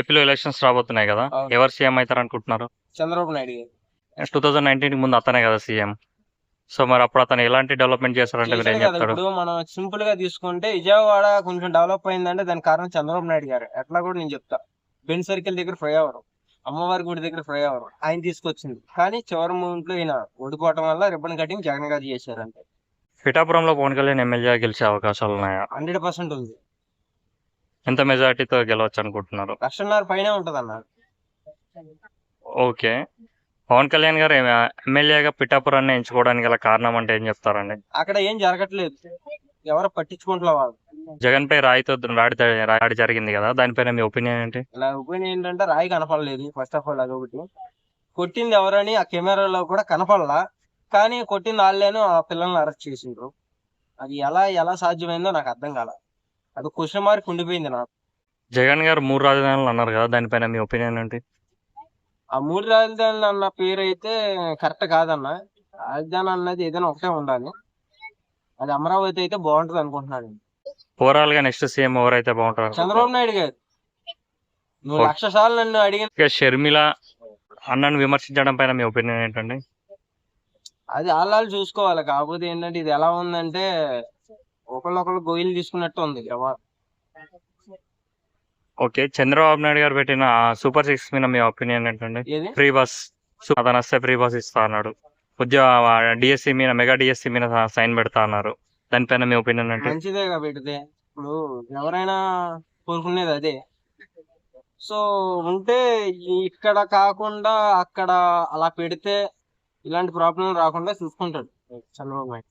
ఏపీలో ఎలక్షన్స్ రాబోతున్నాయి కదా. అవును. ఎవరు సీఎం అవుతారు అనుకుంటున్నారు చంద్రబాబు నాయుడు గారు. టూ థౌజండ్ నైన్టీన్ ముందు అతనే కదా సీఎం. సో మరి అప్పుడు అతను ఎలాంటి డెవలప్మెంట్ చేశారంటే మీరు ఏం చేశారు కదా, చెప్తారు ఇప్పుడు మనం సింపుల్గా తీసుకుంటే విజయవాడ కొంచెం డెవలప్ అయిందంటే దానికి కారణం చంద్రబాబు నాయుడు గారు. ఎట్లా కూడా నేను చెప్తా. బెన్ సర్కిల్ దగ్గర ఫ్రై అవరు అమ్మవారి గుడి దగ్గర ఫ్రై అవరు ఆయన తీసుకొచ్చింది. కానీ చివరి మూమెంట్లో ఈయన ఓడిపోవటం వల్ల రిబ్బన్ కటింగ్ జగన్ గారు చేశారు అంతే పిఠాపురంలో పవన్ కళ్యాణ్ ఎమ్మెల్యే గెలిచే అవకాశాలు ఉన్నాయా? హండ్రెడ్ పర్సెంట్ ఉంది. ఎంత మెజారిటీతో గెలవచ్చు అనుకుంటున్నారు లక్షన్నర పైనే ఉంటది అన్న ఓకే. పవన్ కళ్యాణ్ గారు ఎమ్- ఎమ్మెల్యేగా పిఠాపురాన్ని ఎంచుకోవడానికి గల కారణం అంటే ఏం చెప్తారండి? అక్కడ ఏం జరగట్లేదు. ఎవరు పట్టించుకుంటున్నా వాళ్ళు. జగన్ పై రాయితో రాడి రాడి జరిగింది కదా దానిపైన మీ ఒపీనియన్ ఏంటి? ఇలా ఒపీనియన్ ఏంటంటే రాయి కనపడలేదు ఫస్ట్ ఆఫ్ ఆల్ అదొకటి. కొట్టింది ఎవరని ఆ కెమెరాలో కూడా కనపడలా కానీ కొట్టింది వాళ్ళేను ఆ పిల్లల్ని అరెస్ట్ చేసిండ్రు. అది ఎలా ఎలా సాధ్యమైందో నాకు అర్థం కాల. అది క్వశ్చన్ మార్క్ ఉండిపోయింది నాకు. జగన్ గారు మూడు రాజధానులు అన్నారు కదా దానిపైన మీ ఒపీనియన్ ఏంటి? ఆ మూడు రాజధానులు అన్న పేరు అయితే కరెక్ట్ కాదన్న. రాజధాని అన్నది ఏదైనా ఒకటే ఉండాలి. అది అమరావతి అయితే బాగుంటది అనుకుంటున్నాను ఓవరాల్గా నెక్స్ట్ సీఎం ఎవరైతే బాగుంటారు చంద్రబాబు నాయుడు గారు. నువ్వు. లక్ష సార్లు నన్ను అడిగిన ఇక షర్మిల అన్నను విమర్శించడం పైన మీ ఒపీనియన్ ఏంటండి? అది ఆళ్ళాలు చూసుకోవాలి. కాకపోతే ఏంటంటే ఇది ఎలా ఉందంటే ఒకళ్ళొకళ్ళు గొయ్యలు తీసుకున్నట్టు ఉంది. ఓకే చంద్రబాబు నాయుడు గారు పెట్టిన సూపర్ సిక్స్ మీద మీ ఒపీనియన్ ఏంటండి? ఫ్రీ బస్ అతను వస్తే ఫ్రీ బస్ ఇస్తా అన్నాడు. ఉద్యోగ డిఎస్సి మీద మెగా డిఎస్సి మీద సైన్ పెడతా అన్నారు. దానిపైన మీ ఒపీనియన్ అంటే మంచిదే పెడితే ఇప్పుడు ఎవరైనా కోరుకునేది అదే. సో ఉంటే ఇక్కడ కాకుండా అక్కడ అలా పెడితే ఇలాంటి ప్రాబ్లం రాకుండా చూసుకుంటాడు చంద్రబాబు నాయుడు.